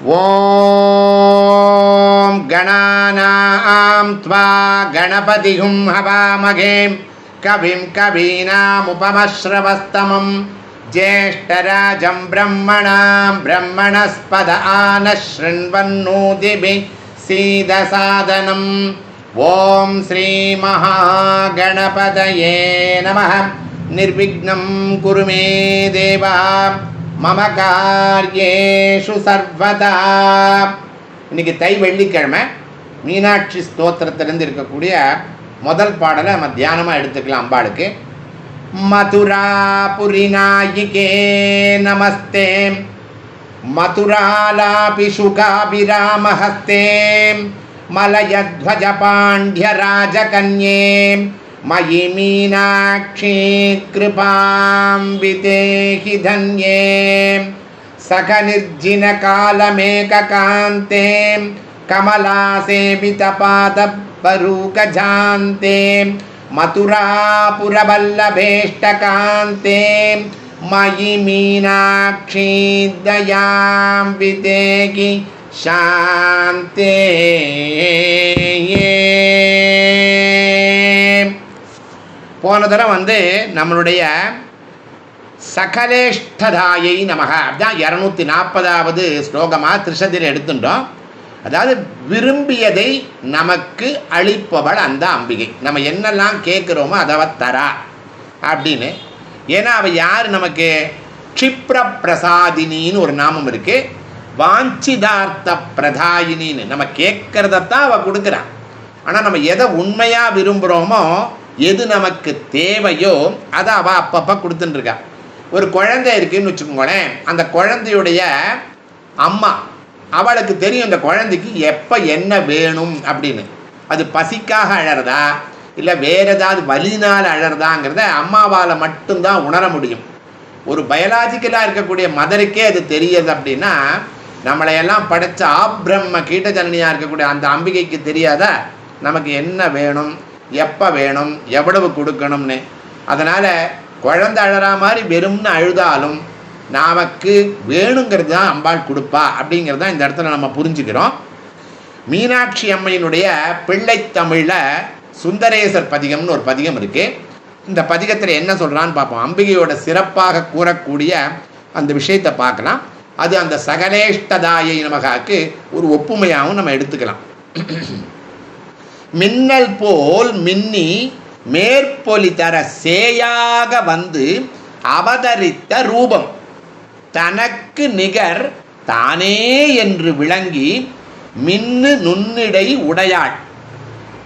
ॐ गणानां त्वा गणपतिहुं हवामहे कविं कवीनामुपमश्रवस्तमं ज्येष्ठराजं ब्रह्मणां ब्रह्मणस्पद आनः शृण्वन्नोदिभिः सीदसादनम् ॐ श्रीमहागणपतये नमः। निर्विघ्नं कुरु मे देवा மம காரியேஷு சர்வதா. இன்னைக்கு தை வெள்ளிக்கிழமை மீனாட்சி ஸ்தோத்திரத்திலிருந்து இருக்கக்கூடிய முதல் பாடலை நம்ம தியானமாக எடுத்துக்கலாம் அம்பாளுக்கு. மதுராபுரி நாயிகே நமஸ்தே. மதுராலாபி சுகாபிராமஹஸ்தே. மலயத்வஜ பாண்டிய ராஜகன்யே. मयि मीनाक्षी कृपां वितेहि धन्ये। सखनिर्जिनकालमेककान्ते कमलासेवितपादपरूकजान्ते मथुरापुरवल्लभेष्टकान्ते मयि मीनाक्षी दयां वितेहि शान्ते। போன தடவை வந்து நம்மளுடைய சகலேஷ்டதாயை நமக. அப்படிதான் இரநூத்தி நாற்பதாவது ஸ்லோகமாக திருஷதியில் எடுத்துட்டோம். அதாவது விரும்பியதை நமக்கு அளிப்பவள் அந்த அம்பிகை. நம்ம என்னெல்லாம் கேட்குறோமோ அதை தரா அப்படின்னு. ஏன்னா அவள் யார் நமக்கு? க்ஷிப்ர பிரசாதினின்னு ஒரு நாமம் இருக்குது வாஞ்சிதார்த்த பிரதாயினின்னு. நம்ம கேட்குறதத்தான் அவள் கொடுக்குறான் ஆனால் நம்ம எதை உண்மையாக விரும்புகிறோமோ எது நமக்கு தேவையோ அதை அவள் அப்பப்போ கொடுத்துட்டுருக்கா. ஒரு குழந்தை இருக்குன்னு வச்சுக்கோங்களேன் அந்த குழந்தையுடைய அம்மா அவளுக்கு தெரியும் இந்த குழந்தைக்கு எப்போ என்ன வேணும் அப்படின்னு. அது பசிக்காக அழறதா? இல்லை வேற ஏதாவது வலினால் அழறதாங்கிறத அம்மாவால் மட்டும்தான் உணர முடியும். ஒரு பயாலாஜிக்கலாக இருக்கக்கூடிய மதருக்கே அது தெரியுது அப்படின்னா நம்மளையெல்லாம் படைத்த ஆப்ரம்ம கீட்டஜனனியாக இருக்கக்கூடிய அந்த அம்பிகைக்கு தெரியாத? நமக்கு என்ன வேணும்? எப்போ வேணும் எவ்வளவு கொடுக்கணும்னு. அதனால் குழந்தை அழறா மாதிரி வெறும்னு அழுதாலும் நமக்கு வேணுங்கிறது தான் அம்பாள் கொடுப்பா அப்படிங்கிறது தான் இந்த இடத்துல நம்ம புரிஞ்சுக்கிறோம். மீனாட்சி அம்மையினுடைய பிள்ளைத்தமிழில் சுந்தரேசர் பதிகம்னு ஒரு பதிகம் இருக்குது இந்த பதிகத்தில் என்ன சொல்கிறான்னு பார்ப்போம். அம்பிகையோட சிறப்பாக கூறக்கூடிய அந்த விஷயத்தை பார்க்கலாம். அது அந்த சகலேஷ்டதாயை நமகாக்கு ஒரு ஒப்புமையாகவும் நம்ம எடுத்துக்கலாம். மின்னல் போல் மின்னி மேற்பொலி தர சேயாக வந்து அவதரித்த ரூபம். தனக்கு நிகர் தானே என்று விளங்கி மின்னு நுண்ணிடை உடையாள்.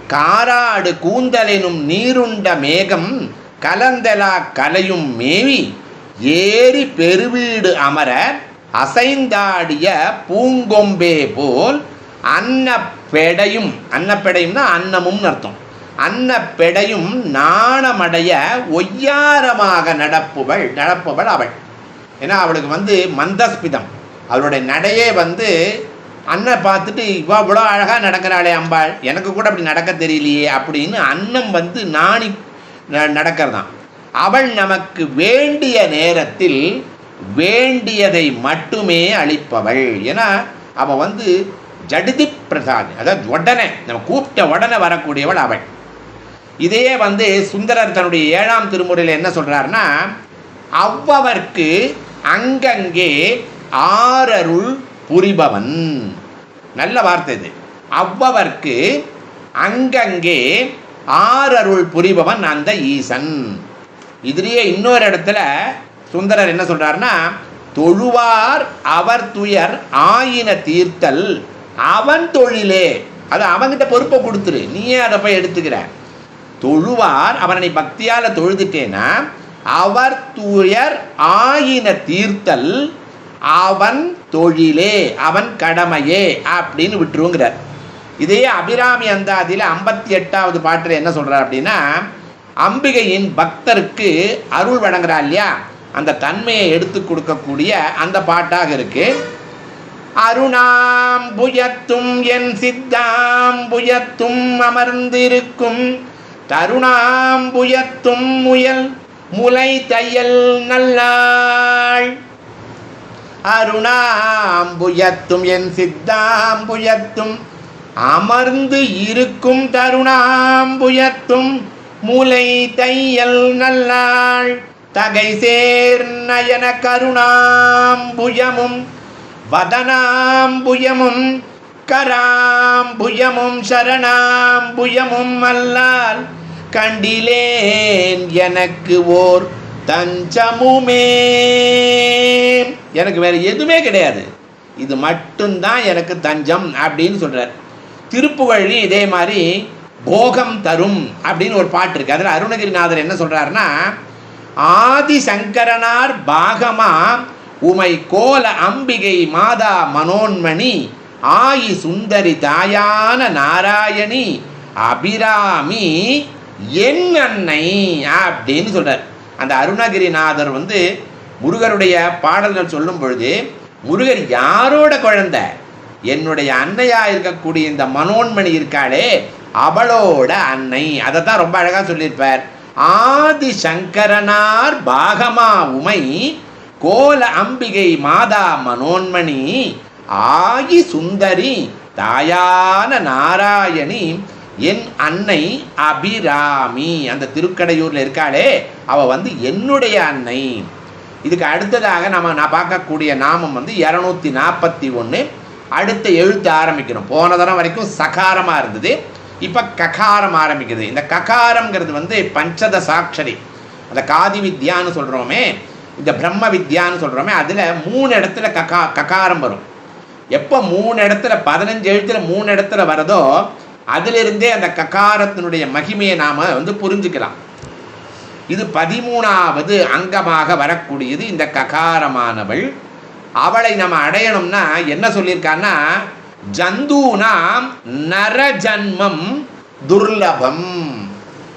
காராடு கூந்தலெனும் நீருண்ட மேகம் கலந்தலா கலையும் மேவி ஏறி பெருவீடு அமர அசைந்தாடிய பூங்கொம்பே போல் அன்ன அன்னப்பெடையும் அன்னப்பெடையும்னா அன்னமும்னு அர்த்தம். அன்னப்பெடையும் நாணமடைய ஒய்யாரமாக நடப்புவள் நடப்பவள் அவள். ஏன்னா அவளுக்கு வந்து மந்தஸ்பிதம். அவளுடைய நடையே வந்து அண்ணன் பார்த்துட்டு இவா இவ்வளோ அழகாக நடக்கிறாளே அம்பாள். எனக்கு கூட அப்படி நடக்க தெரியலையே அப்படின்னு அன்னம் வந்து நாணி ந- அவள் நமக்கு வேண்டிய நேரத்தில் வேண்டியதை மட்டுமே அளிப்பவள். ஏன்னா அவள் வந்து ஜடிதி பிரசாத். அதாவது உடனே நம்ம கூப்பிட்ட உடனே வரக்கூடியவள் அவள். இதையே வந்து சுந்தரர் தன்னுடைய ஏழாம் திருமுறையில் என்ன சொல்கிறாருன்னா அவ்வவர்க்கு அங்கங்கே ஆரருள் புரிபவன். நல்ல வார்த்தை இது. அவ்வவர்க்கு அங்கங்கே ஆரருள் புரிபவன் அந்த ஈசன். இதுலேயே இன்னொரு இடத்துல சுந்தரர் என்ன சொல்கிறாருன்னா தொழுவார் அவர் துயர் ஆயின தீர்த்தல். அவன் தொழிலே. அது அவன்கிட்ட பொறுப்பை கொடுத்துரு. நீயே அதை போய் எடுத்துக்கிற. தொழுவார் அவனை பக்தியால் தொழுதுட்டேன்னா அவர் துயர் ஆயின தீர்த்தல் அவன் தொழிலே அவன் கடமையே அப்படின்னு விட்டுருங்கிறார். இதே அபிராமி அந்தாதியில் ஐம்பத்தி எட்டாவது பாட்டில் என்ன சொல்கிறார் அப்படின்னா அம்பிகையின் பக்தருக்கு அருள் வழங்குறா இல்லையா? அந்த தன்மையை எடுத்து கொடுக்கக்கூடிய அந்த பாட்டாக இருக்கு. அருணாம் புயத்தும் என் சித்தாம் புயத்தும் அமர்ந்திருக்கும். தருணாம் புயத்தும் முயல் முலை தையல் நல்லாள். அருணாம்புயத்தும் என் சித்தாம்புயத்தும் அமர்ந்து இருக்கும். தருணாம்புயத்தும் முலை தையல் நல்லாள். தகை சேர் நயன கருணாம்புயமும் வதனாம்புயமும் கராம்புயமும் சரணாம்புயமும் அல்லால் கண்டிலேன் எனக்கு ஓர் தஞ்சமுமே. எனக்கு வேற எதுவுமே கிடையாது. இது மட்டும்தான் எனக்கு தஞ்சம் அப்படின்னு சொல்றார். திருப்புகழி இதே மாதிரி போகம் தரும் அப்படின்னு ஒரு பாட்டு இருக்கு. அதில் அருணகிரிநாதர் என்ன சொல்றாருன்னா ஆதி சங்கரனார் பாகமாக உமை கோல அம்பிகை மாதா மனோன்மணி ஆயி சுந்தரி தாயான நாராயணி அபிராமி என் அன்னை அப்படின்னு சொல்றார். அந்த அருணகிரிநாதர் வந்து முருகருடைய பாடல்கள் சொல்லும் பொழுது முருகர் யாரோட குழந்த? என்னுடைய அன்னையா இருக்கக்கூடிய இந்த மனோன்மணி இருக்காளே அவளோட அன்னை. அதை தான் ரொம்ப அழகாக சொல்லியிருப்பார். ஆதி சங்கரனார் பாகமா உமை கோல அம்பிகை மாதா மனோன்மணி ஆகி சுந்தரி தாயான நாராயணி என் அன்னை அபிராமி. அந்த திருக்கடையூரில் இருக்காளே அவ வந்து என்னுடைய அன்னை. இதுக்கு அடுத்ததாக நம்ம நான் பார்க்கக்கூடிய நாமம் வந்து இரநூத்தி நாற்பத்தி ஒன்று அடுத்த எழுத்து ஆரம்பிக்கணும். போன தரம் வரைக்கும் சகாரமாக இருந்தது. இப்போ ககாரம் ஆரம்பிக்குது. இந்த ககாரம்ங்கிறது வந்து பஞ்சத சாட்சரி அந்த காதி வித்யான்னு சொல்கிறோமே இந்த பிரம்ம வித்யான்னு சொல்கிறோமே அதில் மூணு இடத்துல ககா ககாரம் வரும். எப்போ மூணு இடத்துல பதினஞ்சு எழுத்துல மூணு இடத்துல வரதோ அதிலிருந்தே அந்த ககாரத்தினுடைய மகிமையை நாம் வந்து புரிஞ்சுக்கலாம். இது பதிமூணாவது அங்கமாக வரக்கூடியது இந்த ககாரமானவள். அவளை நம்ம அடையணும்னா என்ன சொல்லியிருக்கான்னா ஜந்தூனாம் நரஜன்மம் துர்லபம்.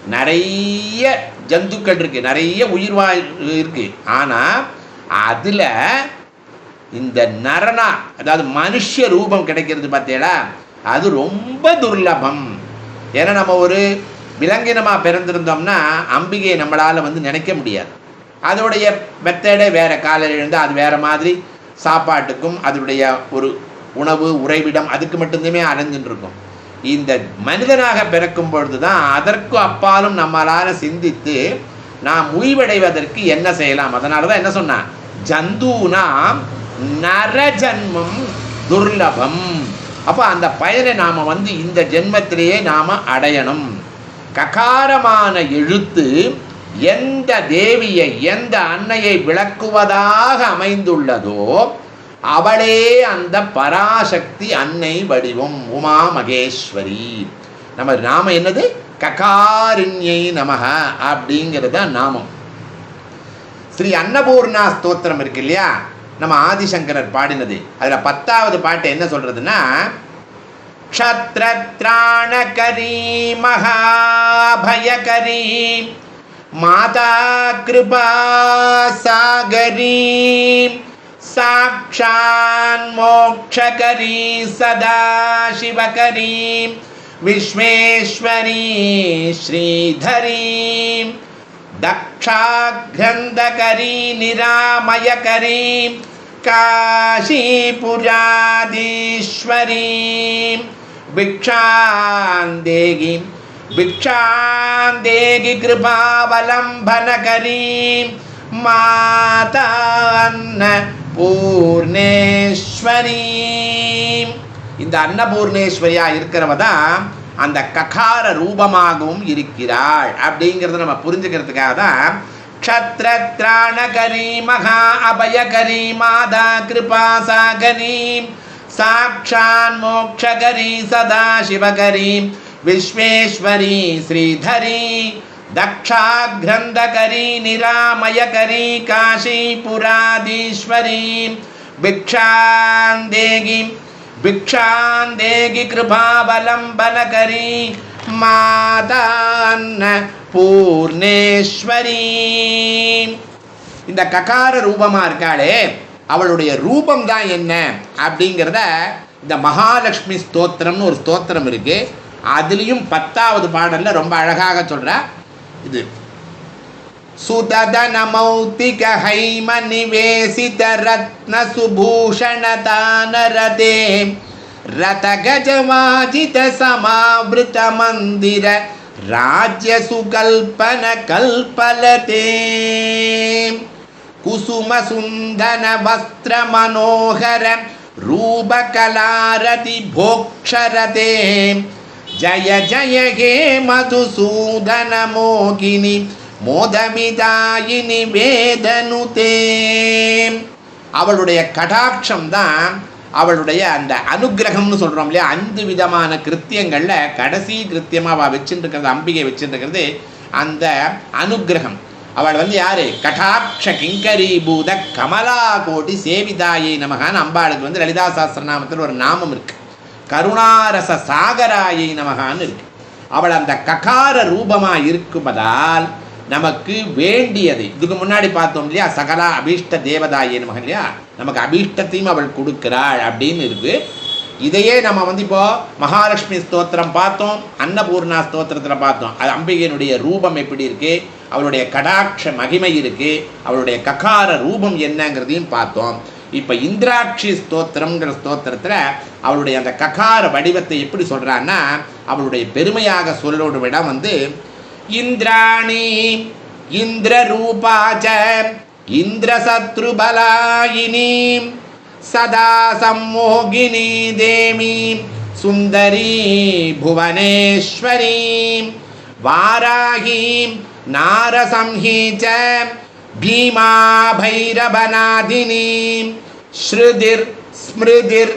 நிறைய ஜந்துக்கள் இருக்குது நிறைய உயிர்வாழ் இருக்குது ஆனால் அதில் இந்த நரனா அதாவது மனுஷ ரூபம் கிடைக்கிறது பார்த்தீங்களா அது ரொம்ப துர்லபம். ஏன்னா நம்ம ஒரு விலங்கினமாக பிறந்திருந்தோம்னா அம்பிகையை நம்மளால் வந்து நினைக்க முடியாது. அதோடைய மெத்தடே வேறு. காலையில் எழுந்தால் அது வேற மாதிரி சாப்பாட்டுக்கும் அதனுடைய ஒரு உணவு உறைவிடம் அதுக்கு மட்டுமே அலைஞ்சுட்டு இருக்கும் இந்த மனிதனாக பிறக்கும் பொழுது தான் அதற்கு அப்பாலும் நம்மளால் சிந்தித்து நாம் முய்வடைவதற்கு என்ன செய்யலாம்? அதனால தான் என்ன சொன்னான்? ஜந்தூனாம் நரஜன்மம் துர்லபம். அப்போ அந்த பயனை நாம் வந்து இந்த ஜென்மத்திலேயே நாம் அடையணும். ககாரமான எழுத்து எந்த தேவியை எந்த அன்னையை விளக்குவதாக அமைந்துள்ளதோ அவளே அந்த பராசக்தி அன்னை வடிவம் உமா மகேஸ்வரி. நம்ம நாம என்னது? ககாரிண்யை நமக அப்படிங்கிறது தான் நாமம். ஸ்ரீ அன்னபூர்ணா ஸ்தோத்திரம் இருக்கு இல்லையா? நம்ம ஆதிசங்கரர் பாடினது. அதில் பத்தாவது பாட்டு என்ன சொல்றதுன்னா க்ஷத்ரத்ராணகரி மகாபயகரி மாதா கிருபா சாகரி साक्षान्मोक्षकरी सदाशिवकरीं विश्वेश्वरी श्रीधरीं दक्षाग्रन्थकरी निरामयकरीं काशीपुरादीश्वरीं भिक्षां देगीं भिक्षां देगि कृपावलम्बनकरीं मातान्न பூர்ணேஸ்வரி இந்த அன்னபூர்ணேஸ்வரியா இருக்கிறவ தான் அந்த ககார ரூபமாகவும் இருக்கிறாள். அப்படிங்கிறத நம்ம புரிஞ்சுக்கிறதுக்காக தான் க்ஷத்ரத்ராணகரி மகா அபயகரி மாதா கிருபா சாகரி சாக்ஷான் மோக்ஷகரி சதா சிவகரி விஸ்வேஸ்வரி ஸ்ரீதரி दक्षाघ्रन्दकरी निरामयकरी काशीपुराधीश्वरी भिक्षां देगी भिक्षां देगी कृपावलम्बनकरी மாதான்ன பூர்ணேஸ்வரி இந்த ககார ரூபமா இருக்காளே அவளுடைய ரூபம் தான் என்ன அப்படிங்கிறத இந்த மகாலட்சுமி ஸ்தோத்திரம்னு ஒரு ஸ்தோத்திரம் இருக்கு அதுலேயும் பத்தாவது பாடல்ல ரொம்ப அழகாக சொல்ற இது सुतदनमौक्तिक हैम निवेशित रत्न सुभूषण तानरते रतगजवाजित समावृत मन्दिर राज्य सुकल्पन कल्पलते कुसुम सुन्दन वस्त्र मनोहर रूपकलारति भोक्षरते జయ జయ హే మధుసూదన మోగిని மோதமிதாயினி வேதனுதே. அவளுடைய கடாட்சம் தான் அவளுடைய அந்த அனுகிரகம்னு சொல்கிறோம் இல்லையா? ஐந்து விதமான கிருத்தியங்களில் கடைசி கிருத்தியமாக அவள் வச்சுட்டுருக்கிறது அம்பிகை வச்சுட்டுருக்கிறது அந்த அனுகிரகம். அவள் வந்து யார்? கடாட்ச கிங்கரி பூத கமலா கோடி சேவிதாயை நமகான் அம்பாளுக்கு வந்து லலிதா சாஸ்திர நாமத்தில் ஒரு நாமம் இருக்குது கருணாரச சாகராயை நமகான்னு இருக்கு. அவள் அந்த ககார ரூபமாக இருக்கும்பதால் நமக்கு வேண்டியது. இதுக்கு முன்னாடி பார்த்தோம் இல்லையா? சகலா அபீஷ்ட தேவதாயே நமக்கு இல்லையா? நமக்கு அபீஷ்டத்தையும் அவள் கொடுக்கிறாள் அப்படின்னு இருக்கு. இதையே நம்ம வந்து இப்போ மகாலட்சுமி ஸ்தோத்திரம் பார்த்தோம். அன்னபூர்ணா ஸ்தோத்திரத்தில் பார்த்தோம். அது அம்பிகையினுடைய ரூபம் எப்படி இருக்கு? அவளுடைய கடாட்ச மகிமை இருக்கு. அவளுடைய ககார ரூபம் என்னங்கிறதையும் பார்த்தோம். இப்போ இந்திராட்சி ஸ்தோத்திரம்ங்கிற ஸ்தோத்திரத்தில் அவளுடைய அந்த ககார வடிவத்தை எப்படி சொல்கிறான்னா அவளுடைய பெருமையாக சொல்லோடும் இடம் வந்து இந்திராணி இந்திர ரூபாச்ச இந்திர இந்திரசத்ருபலாயினி சதா சம்மோகினி தேவி சுந்தரி புவனேஸ்வரி வாராகி நாரசம்ஹி भीमा भैरवनादिनी श्रुतिर्, स्मृतिर्,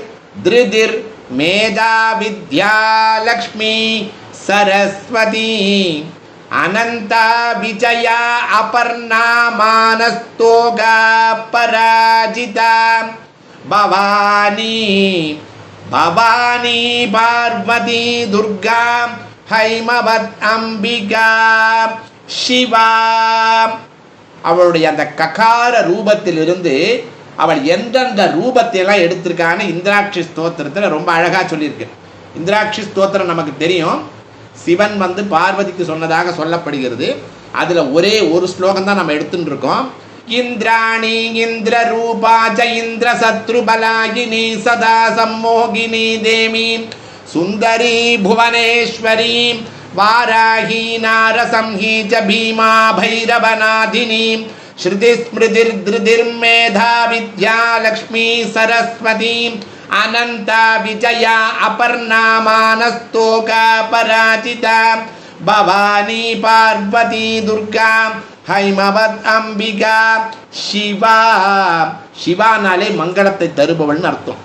धृतिर् मेधा विद्यालक्ष्मी सरस्वती। अनन्ता विजया अपर्णा मानस्तोगा पराजिता। भवानी भवानी पार्वती दुर्गा, हैमवत् अम्बिका, शिवा। அவளுடைய அந்த ககார ரூபத்திலிருந்து அவள் எந்தெந்த ரூபத்தையெல்லாம் எடுத்திருக்கான்னு இந்திராட்சி ஸ்தோத்திரத்தில் ரொம்ப அழகாக சொல்லியிருக்கு. இந்திராட்சி ஸ்தோத்திரம் நமக்கு தெரியும். சிவன் வந்து பார்வதிக்கு சொன்னதாக சொல்லப்படுகிறது. அதில் ஒரே ஒரு ஸ்லோகம் தான் நம்ம எடுத்துட்டு இருக்கோம் இந்திராணி இந்திர ரூபாஜ இந்திர சத்ரு பலாகினி சதா சம்மோகினி தேவி சுந்தரி புவனேஸ்வரி வாராகி நாரசம்ஹீஜ பீமா பைரவநாதினி ஸ்ருதிஸ்மிருதிர்திருதிர்மேதா வித்யா லக்ஷ்மி சரஸ்வதி அனந்தா விஜயா அபர்ணாமானஸ்தோகா பராஜிதா பவானி பார்வதி துர்கா ஹைமவத் அம்பிகா சிவா சிவானாலே மங்களத்தை தருபவள்னு அர்த்தம்.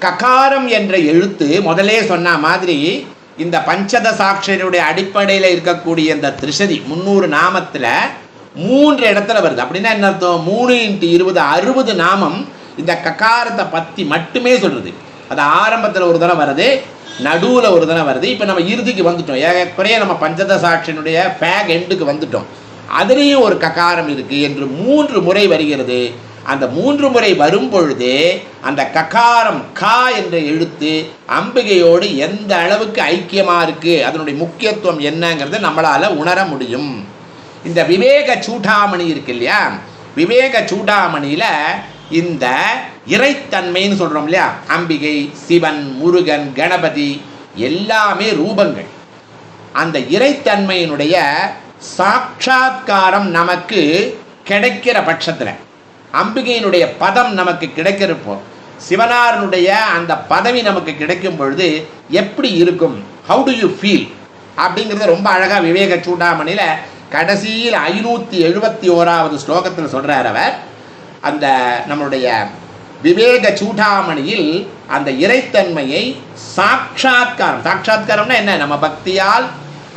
ககாரம் என்ற எழுத்து முதலே சொன்ன மாதிரி இந்த பஞ்சத சாட்சருடைய அடிப்படையில் இருக்கக்கூடிய இந்த திரிசதி முந்நூறு நாமத்தில் மூன்று இடத்துல வருது. அப்படின்னா என்ன அர்த்தம்? மூணு இன்ட்டு இருபது அறுபது நாமம் இந்த ககாரத்தை பற்றி மட்டுமே சொல்கிறது அது ஆரம்பத்தில் ஒரு தடவை வருது நடுவில் ஒரு தடவை வருது. இப்போ நம்ம இறுதிக்கு வந்துட்டோம். ஏறக்குறைய நம்ம பஞ்சத சாட்சியினுடைய ஃபேக் எண்டுக்கு வந்துட்டோம். அதுலேயும் ஒரு ககாரம் இருக்குது என்று மூன்று முறை வருகிறது. அந்த மூன்று முறை வரும் பொழுது அந்த ககாரம் கா என்ற எழுத்து அம்பிகையோடு எந்த அளவுக்கு ஐக்கியமாக இருக்குது அதனுடைய முக்கியத்துவம் என்னங்கிறத நம்மளால் உணர முடியும். இந்த விவேக சூடாமணி இருக்கு இல்லையா? விவேக சூடாமணியில் இந்த இறைத்தன்மைன்னு சொல்கிறோம் இல்லையா? அம்பிகை சிவன் முருகன் கணபதி எல்லாமே ரூபங்கள். அந்த இறைத்தன்மையினுடைய சாட்சாத்காரம் நமக்கு கிடைக்கிற பட்சத்தில் அம்பிகையினுடைய பதம் நமக்கு கிடைக்கிறப்போ சிவனாரனுடைய அந்த பதவி நமக்கு கிடைக்கும் பொழுது எப்படி இருக்கும்? ஹவு டு யூ ஃபீல் அப்படிங்கிறது ரொம்ப அழகாக விவேக சூடாமணியில் கடைசியில் ஐநூற்றி எழுபத்தி ஓராவது ஸ்லோகத்தில் சொல்கிறார் அவர். அந்த நம்மளுடைய விவேக சூடாமணியில் அந்த இறைத்தன்மையை சாட்சாத்காரம் சாட்சாத்காரம்னா என்ன? நம்ம பக்தியால்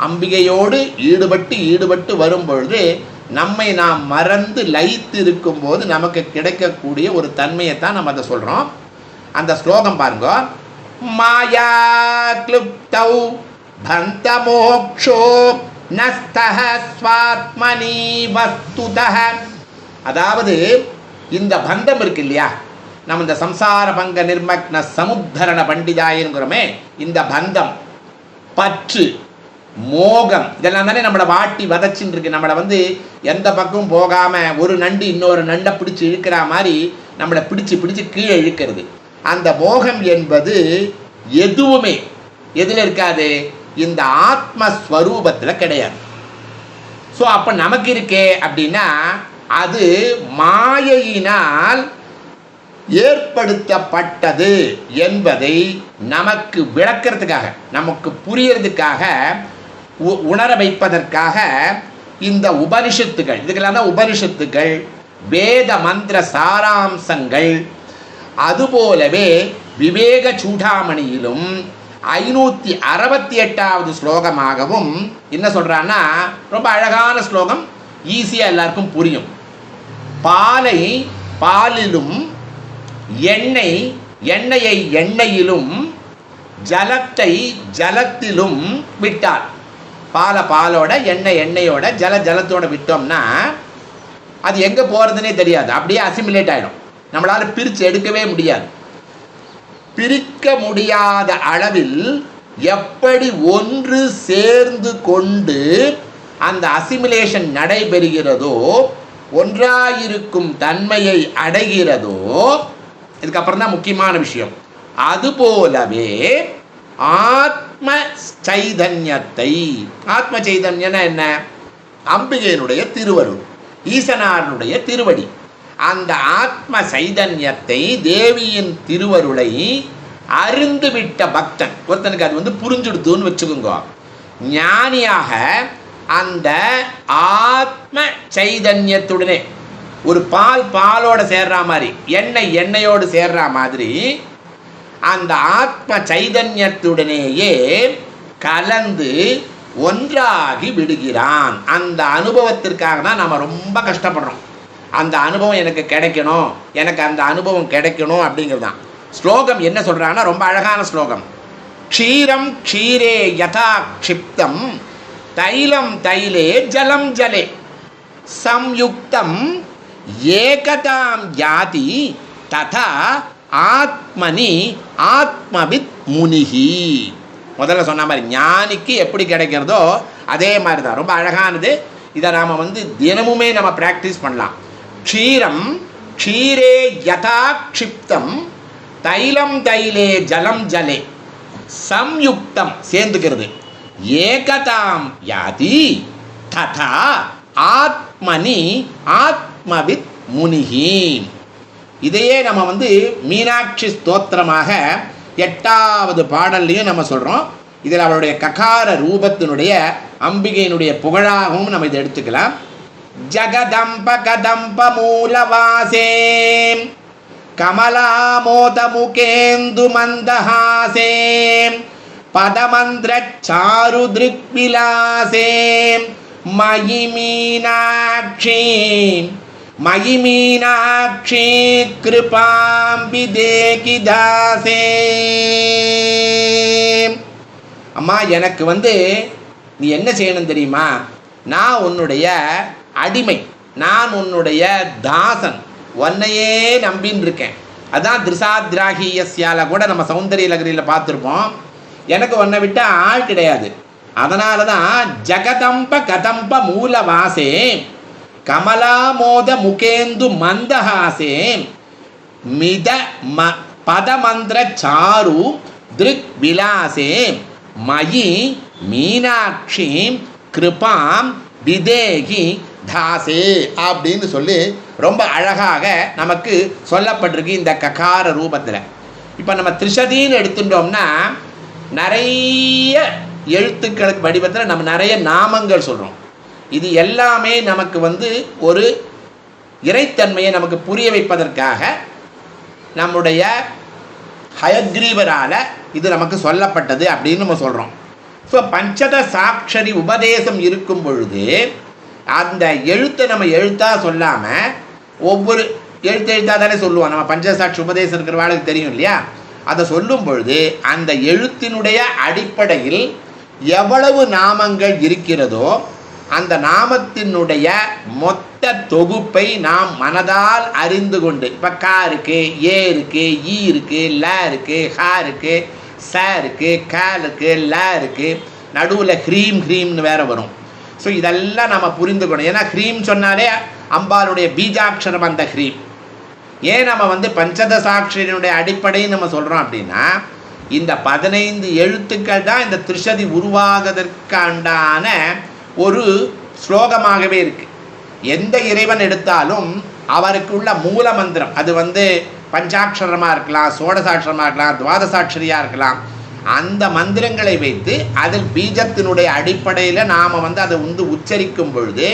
அம்பிகையோடு ஈடுபட்டு ஈடுபட்டு வரும் பொழுது நம்மை நாம் மறந்து லயித்து இருக்கும்போது நமக்கு கிடைக்கக்கூடிய ஒரு தன்மையை தான் நம்ம அதை சொல்கிறோம் அந்த ஸ்லோகம் பாருங்க. மாயா கிளுப்தௌ பந்த மோக்ஷோ நஸ்தஹ ஸ்வாத்மனி அதாவது இந்த பந்தம் இருக்கு இல்லையா? நம்ம இந்த சம்சார பங்க நிர்மக்ன சமுத்தரண பண்டிதாயிருங்கிறோமே இந்த பந்தம் பற்று. மோகம். இதெல்லாம் தானே நம்மளை வாட்டி வதச்சின்னு இருக்கு. நம்மளை வந்து எந்த பக்கமும் போகாம ஒரு நண்டு இன்னொரு நண்டை பிடிச்சி இழுக்கிற மாதிரி நம்மளை பிடிச்சு பிடிச்சு கீழே இழுக்கிறது. அந்த மோகம் என்பது எதுவுமே எதுல இருக்காது? இந்த ஆத்மஸ்வரூபத்தில் கிடையாது. ஸோ அப்போ நமக்கு இருக்கே அப்படின்னா அது மாயையினால் ஏற்படுத்தப்பட்டது என்பதை நமக்கு விளக்கிறதுக்காக நமக்கு புரியறதுக்காக உணர வைப்பதற்காக இந்த உபனிஷத்துகள் இதுக்கெல்லாம் தான் உபனிஷத்துகள் வேத மந்திர சாராம்சங்கள் அதுபோலவே விவேக சூடாமணியிலும் ஐநூற்றி அறுபத்தி எட்டாவது ஸ்லோகமாகவும் என்ன சொல்கிறான்னா ரொம்ப அழகான ஸ்லோகம் ஈஸியாக எல்லாருக்கும் புரியும். பாலை பாலிலும் எண்ணெய் எண்ணெயை எண்ணெயிலும் ஜலத்தை ஜலத்திலும் விட்டார். பாலை பாலோட எண்ணெய் எண்ணெயோட ஜல ஜலத்தோட விட்டோம்னா அது எங்கே போகிறதுனே தெரியாது. அப்படியே அசிமிலேட் ஆகிடும் நம்மளால் பிரித்து எடுக்கவே முடியாது. பிரிக்க முடியாத அளவில் எப்படி ஒன்று சேர்ந்து கொண்டு அந்த அசிமிலேஷன் நடைபெறுகிறதோ ஒன்றாயிருக்கும் தன்மையை அடைகிறதோ இதுக்கப்புறம் தான் முக்கியமான விஷயம். அதுபோலவே ஆத்ம சைதன்யத்தை ஆத்ம சைதன்யம்னா என்ன? அம்பிகையினுடைய திருவருள் ஈசனாரனுடைய திருவடி. அந்த ஆத்ம சைதன்யத்தை தேவியின் திருவருளை அருந்துவிட்ட பக்தன் ஒருத்தனுக்கு அது வந்து புரிஞ்சுடுத்துன்னு வச்சுக்கோங்க. ஞானியாக அந்த ஆத்ம சைதன்யத்துடனே ஒரு பால் பாலோட சேர்ற மாதிரி எண்ணெய் எண்ணெயோடு சேர்ற மாதிரி அந்த ஆத்ம சைதன்யத்துடனேயே கலந்து ஒன்றாகி விடுகிறான். அந்த அனுபவத்திற்காக தான் நம்ம ரொம்ப கஷ்டப்படுறோம். அந்த அனுபவம் எனக்கு கிடைக்கணும். எனக்கு அந்த அனுபவம் கிடைக்கணும் அப்படிங்கிறது தான். ஸ்லோகம் என்ன சொல்கிறாங்கன்னா ரொம்ப அழகான ஸ்லோகம். க்ஷீரம் க்ஷீரே யதா க்ஷிப்தம் தைலம் தைலே ஜலம் ஜலே. சம்யுக்தம் ஏகதாம் யாதி ததா ஆத்மனி ஆத்மவித் முனிகி முதல்ல சொன்ன மாதிரி ஞானிக்கு எப்படி கிடைக்கிறதோ அதே மாதிரி தான் ரொம்ப அழகானது. இதை நாம் வந்து தினமுமே நம்ம ப்ராக்டிஸ் பண்ணலாம். க்ஷீரம் க்ஷீரே யதா க்ஷிப்தம் தைலம் தைலே ஜலம் ஜலே. சம்யுக்தம் சேர்ந்துக்கிறது. ஏகதாம் யாதி ததா ஆத்மனி ஆத்மவித் முனிகி இதையே நம்ம வந்து மீனாட்சி ஸ்தோத்திரமாக எட்டாவது பாடல்லையும் நம்ம சொல்கிறோம் இதில் அவளுடைய ககார ரூபத்தினுடைய அம்பிகையினுடைய புகழாகவும் நம்ம இதை எடுத்துக்கலாம். ஜகதம்ப கதம்ப மூலவாசே கமலாமோதமுகேந்து மந்தஹாசே பதமந்திரச்சாரு திருக்விலாசே மயி மீனாட்சி மகிமீனாட்சி கிருபாம்பி தேகி தாசே. அம்மா எனக்கு வந்து நீ என்ன செய்யணும் தெரியுமா? நான் உன்னுடைய அடிமை நான் உன்னுடைய தாசன் உன்னையே நம்பின்னு இருக்கேன். அதான் திருசாத்ராகியஸ்யால கூட நம்ம சௌந்தரிய லகரியில் பார்த்துருப்போம். எனக்கு உன்னை விட்ட ஆள் கிடையாது. அதனால தான் ஜகதம்ப கதம்ப மூலவாசே. கமலாமோத முகேந்து மந்தஹாசே மித ம பதமந்திர சாரு திருக் விலாசே மயி மீனாட்சி கிருபாம் விதேகி தாசே அப்படின்னு சொல்லி ரொம்ப அழகாக நமக்கு சொல்லப்பட்டிருக்கு இந்த ககார ரூபத்தில். இப்போ நம்ம திரிஷதின்னு எடுத்துட்டோம்னா நிறைய எழுத்துக்களுக்கு வடிவத்தில் நம்ம நிறைய நாமங்கள் சொல்கிறோம் இது எல்லாமே நமக்கு வந்து ஒரு இறைத்தன்மையை நமக்கு புரிய வைப்பதற்காக நம்முடைய ஹயக்ரீவரால் இது நமக்கு சொல்லப்பட்டது அப்படின்னு நம்ம சொல்கிறோம் ஸோ பஞ்சத சாட்சரி உபதேசம் இருக்கும் பொழுது அந்த எழுத்தை நம்ம எழுத்தாக சொல்லாமல் ஒவ்வொரு எழுத்து எழுத்தாக தானே சொல்லுவோம். நம்ம பஞ்சசாட்சி உபதேசம் இருக்கிற வாழ்க்கை தெரியும் இல்லையா? அதை சொல்லும் பொழுது அந்த எழுத்தினுடைய அடிப்படையில் எவ்வளவு நாமங்கள் இருக்கிறதோ அந்த நாமத்தினுடைய மொத்த தொகுப்பை நாம் மனதால் அறிந்து கொண்டு இப்போ கா இருக்கு ஏ இருக்கு ஈ இருக்கு ல இருக்கு ஹா இருக்கு ச இருக்கு க இருக்கு ல இருக்கு நடுவில் ஹ்ரீம் ஹ்ரீம்னு வேற வரும். ஸோ இதெல்லாம் நம்ம புரிந்துக்கணும் ஏன்னா ஹ்ரீம் சொன்னாலே அம்பாளுடைய பீஜாட்சரம் அந்த ஹ்ரீம். ஏன் நம்ம வந்து பஞ்சதசாட்சியினுடைய அடிப்படைன்னு நம்ம சொல்கிறோம் அப்படின்னா இந்த பதினைந்து எழுத்துக்கள் தான் இந்த திருஷதி உருவாகுவதற்காண்டான ஒரு ஸ்லோகமாகவே இருக்கு. எந்த இறைவன் எடுத்தாலும் அவருக்குள்ள மூல மந்திரம் அது வந்து பஞ்சாட்சரமாக இருக்கலாம் சோடசாட்சரமாக இருக்கலாம் துவாதசாட்சரியாக இருக்கலாம் அந்த மந்திரங்களை வைத்து அதில் பீஜத்தினுடைய அடிப்படையில் நாம் வந்து அதை வந்து உச்சரிக்கும் பொழுது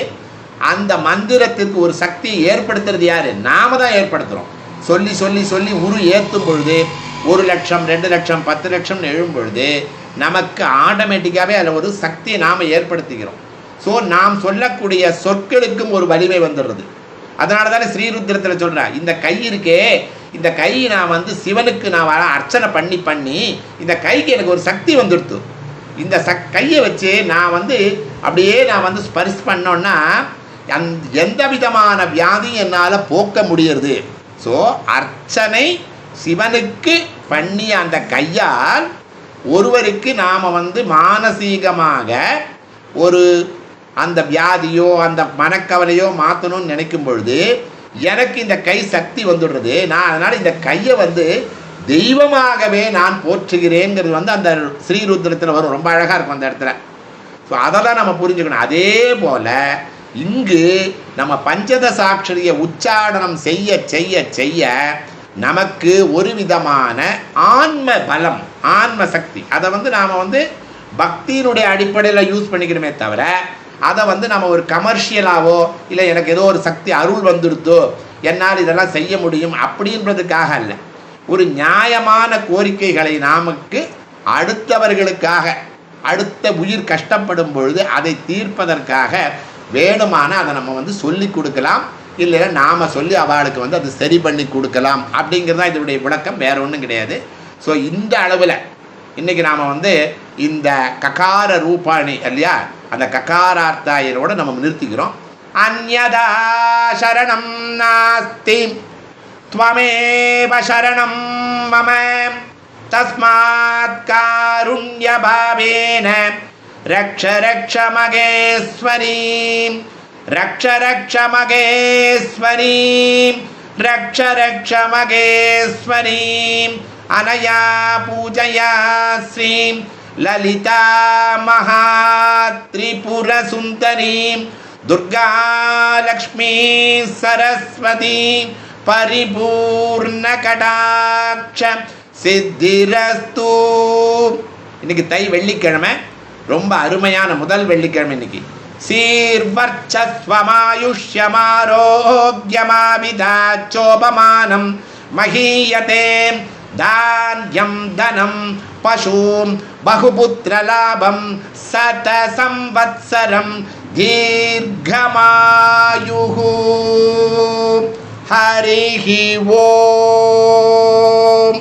அந்த மந்திரத்திற்கு ஒரு சக்தியை ஏற்படுத்துறது யார்? நாம தான் ஏற்படுத்துகிறோம் சொல்லி சொல்லி சொல்லி உரு ஏற்றும் பொழுது ஒரு லட்சம் ரெண்டு லட்சம் பத்து லட்சம்னு எழும் பொழுது நமக்கு ஆட்டோமேட்டிக்காகவே அதில் ஒரு சக்தியை நாம் ஏற்படுத்திக்கிறோம். ஸோ நாம் சொல்லக்கூடிய சொற்களுக்கும் ஒரு வலிமை வந்துடுறது. அதனால தானே ஸ்ரீருத்திரத்தில் சொல்கிறேன் இந்த கை இருக்கே இந்த கை நான் வந்து சிவனுக்கு நான் வர அர்ச்சனை பண்ணி பண்ணி இந்த கைக்கு எனக்கு ஒரு சக்தி வந்துடுத்து. இந்த சக் கையை வச்சு நான் வந்து அப்படியே நான் வந்து ஸ்பரிஸ் பண்ணோன்னா அந் எந்த விதமான வியாதியும் என்னால் போக்க முடியறது. ஸோ அர்ச்சனை சிவனுக்கு பண்ணிய அந்த கையால் ஒருவருக்கு நாம் வந்து மானசீகமாக ஒரு அந்த வியாதியோ அந்த மனக்கவலையோ மாற்றணும்னு நினைக்கும் பொழுது எனக்கு இந்த கை சக்தி வந்துடுறது. நான் அதனால் இந்த கையை வந்து தெய்வமாகவே நான் போற்றுகிறேங்கிறது வந்து அந்த ஸ்ரீருத்ரத்தில் வரும். ரொம்ப அழகாக இருக்கும் அந்த இடத்துல. ஸோ அதை தான் நம்ம புரிஞ்சுக்கணும். அதே போல் இங்கு நம்ம பஞ்சதசாட்சரிய உச்சாடனம் செய்ய செய்ய செய்ய நமக்கு ஒரு விதமான ஆன்ம பலம் ஆன்ம சக்தி. அதை வந்து நாம் வந்து பக்தியினுடைய அடிப்படையில் யூஸ் பண்ணிக்கணுமே தவிர அதை வந்து நம்ம ஒரு கமர்ஷியலாவோ இல்லை எனக்கு ஏதோ ஒரு சக்தி அருள் வந்துடுதோ என்னால் இதெல்லாம் செய்ய முடியும் அப்படின்றதுக்காக அல்ல. ஒரு நியாயமான கோரிக்கைகளை நாமக்கு அடுத்தவர்களுக்காக அடுத்த உயிர் கஷ்டப்படும் பொழுது அதை தீர்ப்பதற்காக வேணுமான அதை நம்ம வந்து சொல்லி கொடுக்கலாம். இல்லைன்னா நாம் சொல்லி அவளுக்கு வந்து அது சரி பண்ணி கொடுக்கலாம். அப்படிங்கிறது தான் இதனுடைய விளக்கம். வேற ஒன்றும் கிடையாது. ஸோ இந்த அளவில் இன்றைக்கி நாம் வந்து இந்த ககார ரூபாணி இல்லையா? அந்த ககாரார்த்தா இதனோட நம்ம நிறுத்திக்கிறோம். அந்யதா சரணம் நாஸ்தி. துவமேவ சரணம் மம. தஸ்மாத் காருண்ய பாவேன ரக்ஷ ரக்ஷ மகேஸ்வரி. ரக்ஷ ரக்ஷ மகேஸ்வரி. ரக்ஷ ரக்ஷ மகேஸ்வரி. அனயா பூஜயா ஸ்ரீம் महात्रिपुरसुन्दरीं दुर्गा लक्ष्मी सरस्वती பரிபூர்ணகடாட்ச சித்திரஸ்து இன்னைக்கு தை வெள்ளிக்கிழமை ரொம்ப அருமையான முதல் வெள்ளிக்கிழமை இன்னைக்கு சீர்வர்ச்சஸ்வமாயுஷ்யமாரோக்கியமாவிதாச்சோபமானம் மகீயதே தான்யம் தனம் பசூன் பகுபுத்திரலாபம் சத சம்வத்சரம் தீர்கமாயுகு ஹரிஹி ஓம்.